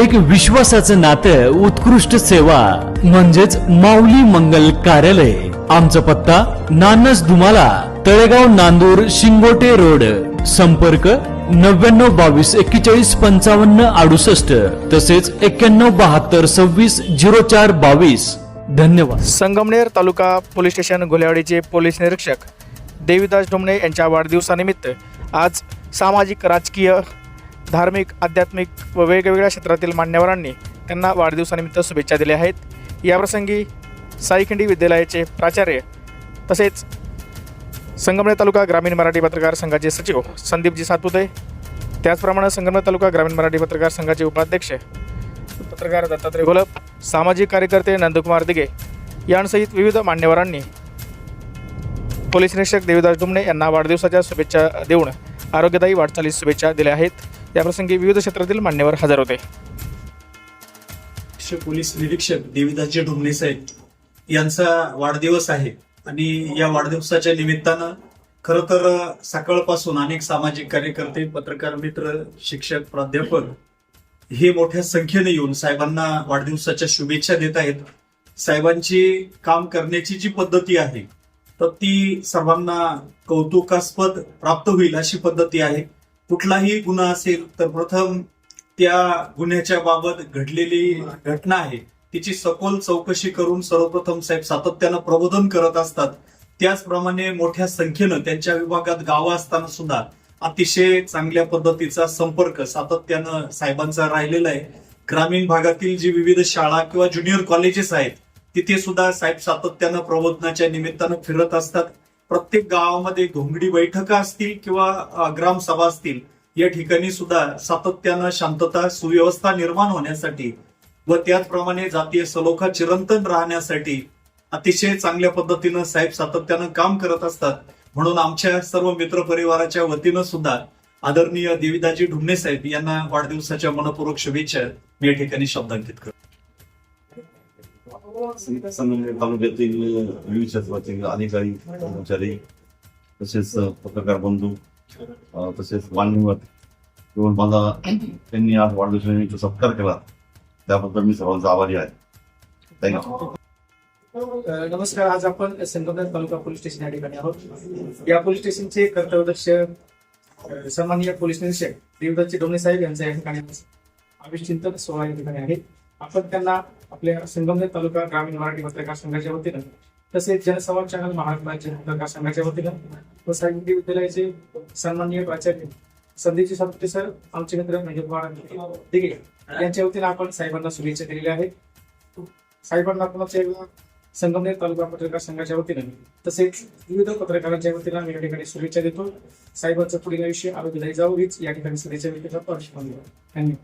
एक विश्वासाचं नातं उत्कृष्ट सेवा म्हणजेच माऊली मंगल कार्यालय. आमचा पत्ता नानस दुमाला तळेगाव नांदूर शिंगोटे रोड. संपर्क नव्याण्णव बावीस एक्केचाळीस पंचावन्न अडुसष्ट. तसेच एक्क्याण्णव बहात्तर सव्वीस झिरो चार बावीस. धन्यवाद. संगमनेर तालुका पोलीस स्टेशन गोलेवाडीचे पोलीस निरीक्षक देवीदास डोमणे यांच्या वाढदिवसानिमित्त आज सामाजिक राजकीय धार्मिक आध्यात्मिक व वेगवेगळ्या क्षेत्रातील मान्यवरांनी त्यांना वाढदिवसानिमित्त शुभेच्छा दिल्या आहेत. याप्रसंगी साईखिंडी विद्यालयाचे प्राचार्य तसेच संगमनेर तालुका ग्रामीण मराठी पत्रकार संघाचे सचिव संदीपजी सातपुते त्याचप्रमाणे संगमनेर तालुका ग्रामीण मराठी पत्रकार संघाचे उपाध्यक्ष पत्रकार दत्तात्रय गोलप सामाजिक कार्यकर्ते नंदकुमार दिगे यांसहित विविध मान्यवरांनी पोलीस निरीक्षक देवीदास डुमणे यांना वाढदिवसाच्या शुभेच्छा देऊन आरोग्यदायी वाटचालीस शुभेच्छा दिल्या आहेत. याप्रसंगी विविध क्षेत्रातील मान्यवर हजर होते. पोलीस निरीक्षक देविदासजी ढुमणे साहेब यांचा वाढदिवस आहे. आणि या वाढदिवसाच्या निमित्तानं खर तर सकाळपासून अनेक सामाजिक कार्यकर्ते पत्रकार मित्र शिक्षक प्राध्यापक हे मोठ्या संख्येने येऊन साहेबांना वाढदिवसाच्या शुभेच्छा देत आहेत. साहेबांची काम करण्याची जी पद्धती आहे तर ती सर्वांना कौतुकास्पद प्राप्त होईल अशी पद्धती आहे. कुठलाही गुन्हा असेल तर प्रथम त्या गुन्ह्याच्या बाबत घडलेली घटना आहे. तिची सखोल चौकशी करून सर्वप्रथम साहेब सातत्यानं प्रबोधन करत असतात. त्याचप्रमाणे मोठ्या संख्येनं त्यांच्या विभागात गावं असताना सुद्धा अतिशय चांगल्या पद्धतीचा संपर्क सातत्यानं साहेबांचा राहिलेला आहे. ग्रामीण भागातील जी विविध शाळा किंवा ज्युनियर कॉलेजेस आहेत तिथे सुद्धा साहेब सातत्यानं प्रबोधनाच्या निमित्तानं फिरत असतात. प्रत्येक गावामध्ये घोंगडी बैठका असतील किंवा ग्राम ग्रामसभा असतील या ठिकाणी सुद्धा सातत्यानं शांतता सुव्यवस्था निर्माण होण्यासाठी व त्याचप्रमाणे जातीय सलोखा चिरंतन राहण्यासाठी अतिशय चांगल्या पद्धतीनं साहेब सातत्यानं काम करत असतात. म्हणून आमच्या सर्व मित्र परिवाराच्या वतीनं सुद्धा आदरणीय देविदाजी ढुमणे साहेब यांना वाढदिवसाच्या मनपूर्वक शुभेच्छा मी या ठिकाणी शब्दांकित करतो. संगमनेर तालुक्यातील विविध क्षेत्रातील अधिकारी कर्मचारी तसेच पत्रकार बंधू तसेच मान्यवर किंवा माझा त्यांनी आज वाढदिवसानिमित्त सत्कार केला त्याबद्दल मी सर्वांचा आभारी आहे थँक्यू नमस्कार आज आपण संगमनेर तालुका पोलीस स्टेशन या ठिकाणी आहोत. या पोलीस स्टेशनचे कर्तव्यदक्ष अ, सन्माननीय पोलीस निरीक्षक देवदत्तजी डोमणे साहेब यांच्या या ठिकाणी आविष चिंतन सोहळा या ठिकाणी आहे. आपण त्यांना आपल्या संगमनेर तालुका ग्रामीण मराठी पत्रकार संघाच्या वतीनं तसेच जनसंवाद चॅनल महाराष्ट्राचे पत्रकार संघाच्या वतीनं व साहित्य विद्यालयाचे सन्माननीय प्राचार्य संदीपजी सातपुते सर आमचे मित्र नंदकुमार दिगे यांच्या वतीनं आपण साहेबांना शुभेच्छा दिलेल्या आहेत. साहेबांना पुन्हा एकदा संगमनेर तालुका पत्रकार संघाच्या वतीनं तसेच विविध पत्रकारांच्या वतीनं मी या ठिकाणी शुभेच्छा देतो. साहेबांचं पुढील आयुष्य आरोग्यदायी जावं हीच या ठिकाणी शुभेच्छा व्यक्त धन्यवाद.